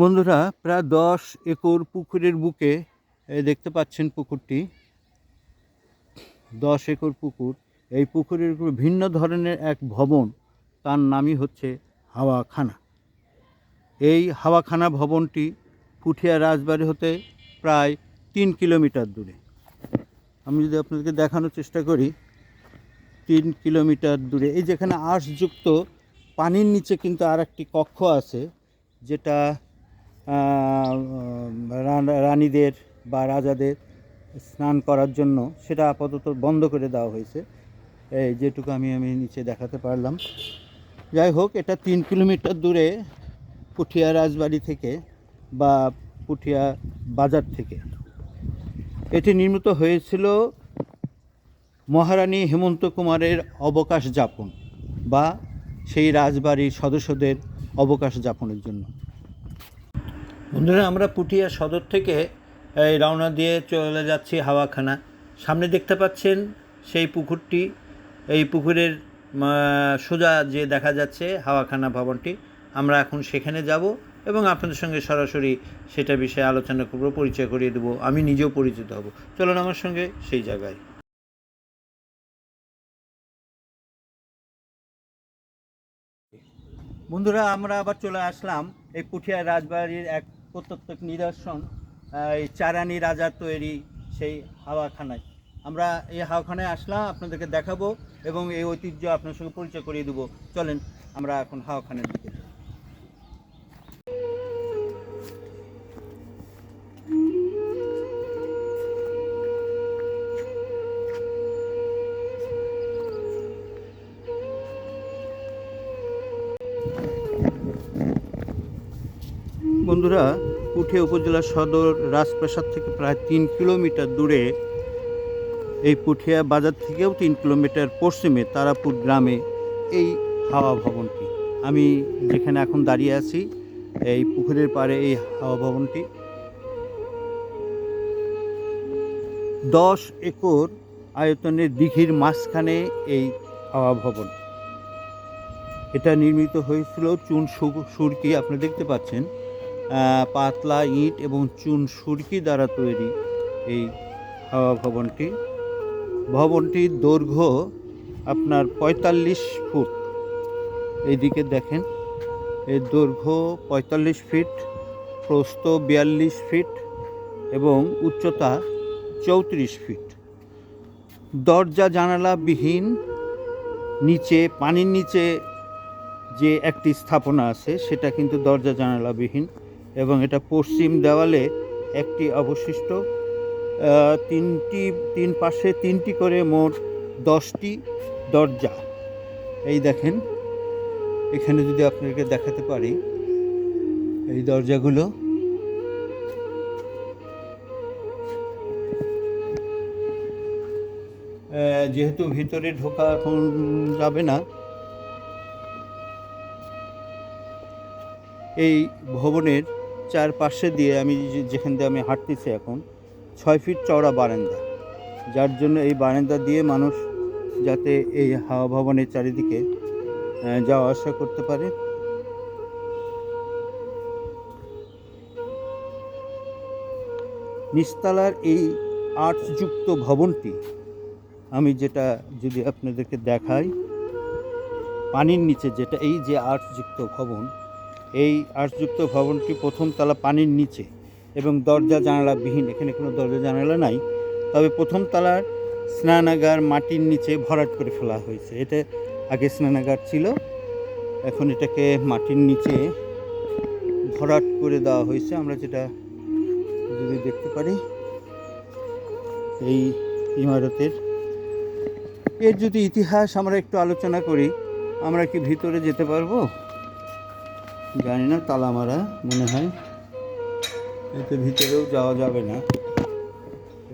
বন্ধুরা, প্রায় দশ একর পুকুরের বুকে দেখতে পাচ্ছেন পুকুরটি। দশ একর পুকুর। এই পুকুরের ভিন্ন ধরনের এক ভবন, তার নামই হচ্ছে হাওয়াখানা। এই হাওয়াখানা ভবনটি পুঠিয়া রাজবাড়ি হতে প্রায় তিন কিলোমিটার দূরে। আমি যদি আপনাদেরকে দেখানোর চেষ্টা করি, তিন কিলোমিটার দূরে। এই যেখানে আঁশযুক্ত পানির নিচে কিন্তু আর একটি কক্ষ আছে, যেটা রানীদের বা রাজাদের স্নান করার জন্য সেটা আপাতত বন্ধ করে দেওয়া হয়েছে। এই যেটুকু আমি আমি নিচে দেখাতে পারলাম। যাই হোক, এটা তিন কিলোমিটার দূরে পুঠিয়া রাজবাড়ি থেকে বা পুঠিয়া বাজার থেকে। এটি নির্মিত হয়েছিল মহারানী হেমন্ত কুমারের অবকাশ যাপন বা সেই রাজবাড়ির সদস্যদের অবকাশ যাপনের জন্য। বন্ধুরা, আমরা পুঠিয়া সদর থেকে, এই রওনা দিয়ে চলে যাচ্ছি হাওয়াখানা। সামনে দেখতে পাচ্ছেন সেই পুকুরটি। এই পুকুরের সোজা যে দেখা যাচ্ছে হাওয়াখানা ভবনটি, আমরা এখন সেখানে যাব এবং আপনাদের সঙ্গে সরাসরি সেটা বিষয়ে আলোচনা করব, পরিচয় করিয়ে দেবো। আমি নিজেও পরিচিত হব। চলুন আমার সঙ্গে সেই জায়গায়। বন্ধুরা, আমরা আবার চলে আসলাম এই পুঠিয়া রাজবাড়ির এক প্রত্যত্তক নিদর্শন, এই চারানি রাজার তৈরি সেই হাওয়াখানায়। আমরা এই হাওয়াখানায় আসলাম, আপনাদেরকে দেখাবো এবং এই ঐতিহ্য আপনার সঙ্গে পরিচয় করিয়ে দেবো। চলেন, আমরা এখন হাওয়াখানার দিকে বন্ধুরা পুঠিয়া উপজেলা সদর রাজপ্রাসাদ থেকে প্রায় তিন কিলোমিটার দূরে এই পুঠিয়া বাজার থেকেও তিন কিলোমিটার পশ্চিমে তারাপুর গ্রামে এই হাওয়া ভবনটি। আমি যেখানে এখন দাঁড়িয়ে আছি, এই পুকুরের পাড়ে এই হাওয়া ভবনটি। দশ একর আয়তনের দিঘির মাঝখানে এই হাওয়া ভবন। এটা নির্মিত হয়েছিল চুন সুরকি, আপনি দেখতে পাচ্ছেন। পাতলা ইট এবং চুন সুরকি দ্বারা তৈরি এই হাওয়া ভবনটি। ভবনটির দৈর্ঘ্য আপনার পঁয়তাল্লিশ ফুট। এইদিকে দেখেন এর দৈর্ঘ্য পঁয়তাল্লিশ ফিট, প্রস্থ বিয়াল্লিশ ফিট এবং উচ্চতা চৌত্রিশ ফিট। দরজা জানালা বিহীন নিচে, পানির নিচে যে একটি স্থাপনা আছে, সেটা কিন্তু দরজা জানালাবিহীন। এবং এটা পশ্চিম দেওয়ালে একটি অবশিষ্ট তিনটি, তিন পাশে তিনটি করে মোট দশটি দরজা। এই দেখেন, এখানে যদি আপনাকে দেখাতে পারি, এই দরজাগুলো। যেহেতু ভিতরে ঢোকা এখন যাবে না, এই ভবনের চারপাশে দিয়ে আমি যেখান দিয়ে আমি হাঁটতেছি এখন, ছয় ফিট চওড়া বারান্দা। যার জন্য এই বারান্দা দিয়ে মানুষ যাতে এই হাওয়া ভবনের চারিদিকে যাওয়া আসা করতে পারে। নিস্তালার এই আর্টযুক্ত ভবনটি আমি যেটা যদি আপনাদেরকে দেখাই, পানির নিচে যেটা, এই যে আর্টযুক্ত ভবন এই আর্টযুক্ত ভবনটি প্রথম তলা পানির নিচে এবং দরজা জানালা বিহীন এখানে কোনো দরজা জানালা নাই। তবে প্রথম তলার স্নানাগার মাটির নিচে ভরাট করে ফেলা হয়েছে। এটা আগে স্নানাগার ছিল, এখন এটাকে মাটির নিচে ভরাট করে দেওয়া হয়েছে। আমরা যেটা যদি দেখতে পারি, এই ইমারতের। এর যদি ইতিহাস আমরা একটু আলোচনা করি, আমরা কি ভিতরে যেতে পারব? জানি না তালা মারা মনে হয়। এতে ভিতরেও যাওয়া যাবে না।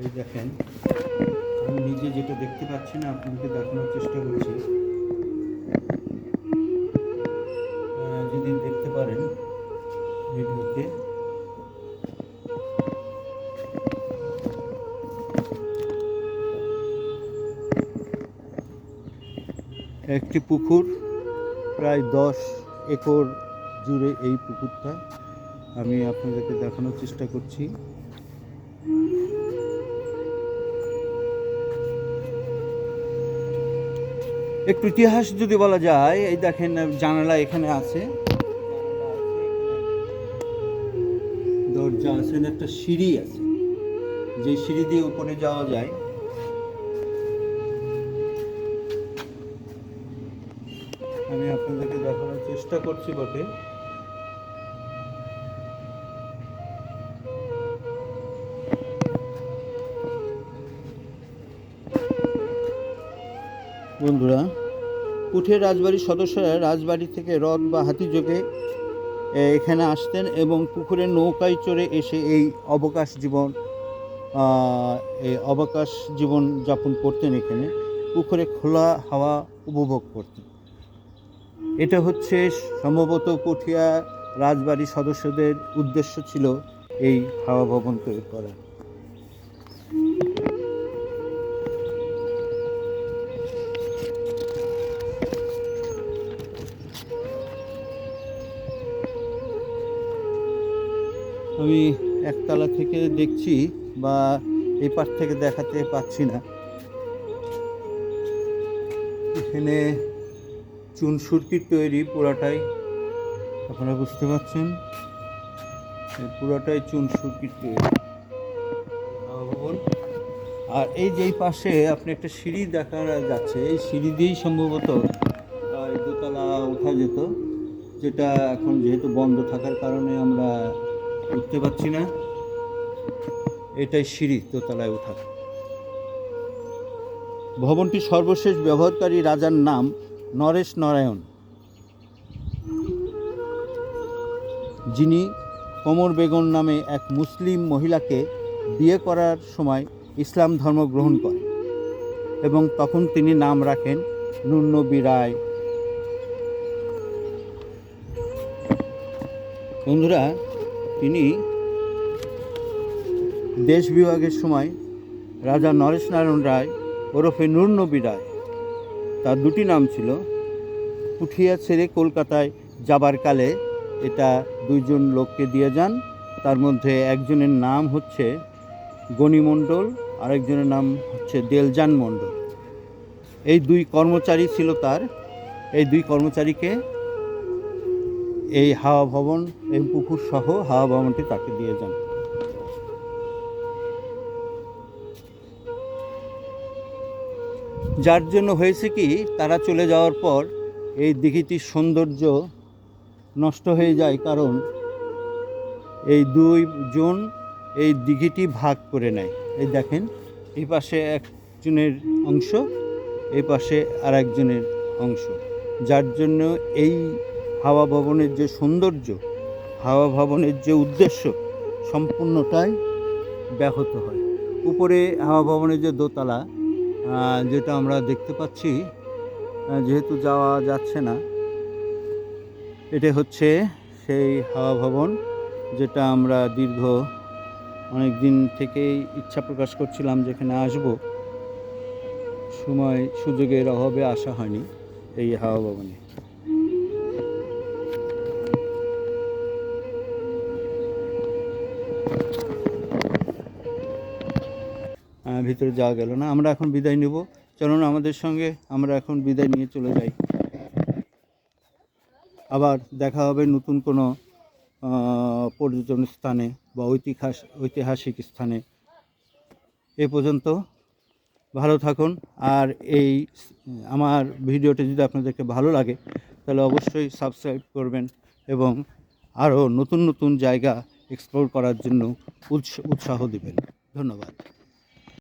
এই দেখেন, আমি নিজে যেটা দেখতে পাচ্ছি না, আপনাকে দেখানোর চেষ্টা করছি। যদি দেখতে পারেন ভিডিওতে। একটি পুকুর, প্রায় দশ একর জুড়ে এই পুকুরটা আমি আপনাদেরকে দেখানোর চেষ্টা করছি। একটু ইতিহাস যদি বলা যায়, এই দেখেন জানালা এখানে আছে। দরজা আছে একটা সিঁড়ি আছে। যে সিঁড়ি দিয়ে উপরে যাওয়া যায়। আমি আপনাদেরকে দেখানোর চেষ্টা করছি বটে। বন্ধুরা উঠে রাজবাড়ির সদস্যরা রাজবাড়ি থেকে রথ বা হাতিযোগে এ, এখানে আসতেন এবং পুকুরে নৌকায় চড়ে এসে এই অবকাশ জীবন এই অবকাশ জীবন যাপন করতেন এখানে। পুকুরে খোলা হাওয়া উপভোগ করতেন। এটা হচ্ছে সম্ভবত পুঠিয়া রাজবাড়ির সদস্যদের উদ্দেশ্য ছিল এই হাওয়া ভবন তৈরি করা। আমি একতলা থেকে দেখছি বা এই পাশ থেকে দেখাতে পাচ্ছি না এখানে চুন সুরকির তৈরি পুরাটাই আপনারা বুঝতে পারছেন পুরাটাই চুন সুরকির তৈরি। আর এই যে পাশে আপনি একটা সিঁড়ি দেখা যাচ্ছে, এই সিঁড়ি দিয়েই সম্ভবত দোতলা ওঠা যেত, যেটা এখন যেহেতু বন্ধ থাকার কারণে আমরা উঠতে পারছি না। এটাই সিঁড়ি দোতলায় ওঠা। ভবনটি সর্বশেষ ব্যবহারকারী রাজার নাম নরেশ নারায়ণ। যিনি কমর বেগম নামে এক মুসলিম মহিলাকে বিয়ে করার সময় ইসলাম ধর্ম গ্রহণ করেন এবং তখন তিনি নাম রাখেন নুন্নবী রায়। বন্ধুরা তিনি দেশ বিভাগের সময় রাজা নরেশ নারায়ণ রায় ওরফে নূরনবী রায়, তার দুটি নাম ছিল পুঠিয়া ছেড়ে কলকাতায় যাবার কালে এটা দুইজন লোককে দিয়ে যান, তার মধ্যে একজনের নাম হচ্ছে গণি মণ্ডল, আরেকজনের নাম হচ্ছে দেলজান মণ্ডল। এই দুই কর্মচারী ছিল তার, এই দুই কর্মচারীকে এই হাওয়া ভবন, এই পুকুর সহ হাওয়া ভবনটি তাকে দিয়ে যান। যার জন্য হয়েছে কি, তারা চলে যাওয়ার পর এই দিঘিটির সৌন্দর্য নষ্ট হয়ে যায় কারণ এই দুইজন এই দিঘিটি ভাগ করে নেয়। এই দেখেন, এই পাশে একজনের অংশ, এই পাশে আর একজনের অংশ। যার জন্য এই হাওয়া ভবনের যে সৌন্দর্য, হাওয়া ভবনের যে উদ্দেশ্য, সম্পূর্ণটাই ব্যাহত হয়। উপরে হাওয়া ভবনের যে দোতলা যেটা আমরা দেখতে পাচ্ছি যেহেতু যাওয়া যাচ্ছে না, এটা হচ্ছে সেই হাওয়া ভবন যেটা আমরা দীর্ঘ অনেক দিন থেকেই ইচ্ছা প্রকাশ করছিলাম যেখানে আসব। সময় সুযোগের অভাবে আসা হয়নি এই হাওয়া ভবনে। ভিতরে যাওয়া গেল না। আমরা এখন বিদায় নেব। চলুন আমাদের সঙ্গে আমরা এখন বিদায় নিয়ে চলে যাই। আবার দেখা হবে নতুন কোনো পর্যটন স্থানে বা ঐতিহাস, ঐতিহাসিক স্থানে। এ পর্যন্ত ভালো থাকুন। আর এই আমার ভিডিওটি যদি আপনাদেরকে ভালো লাগে, তাহলে অবশ্যই সাবস্ক্রাইব করবেন এবং আরও নতুন নতুন জায়গা এক্সপ্লোর করার জন্য উৎস, উৎসাহ দেবেন। ধন্যবাদ।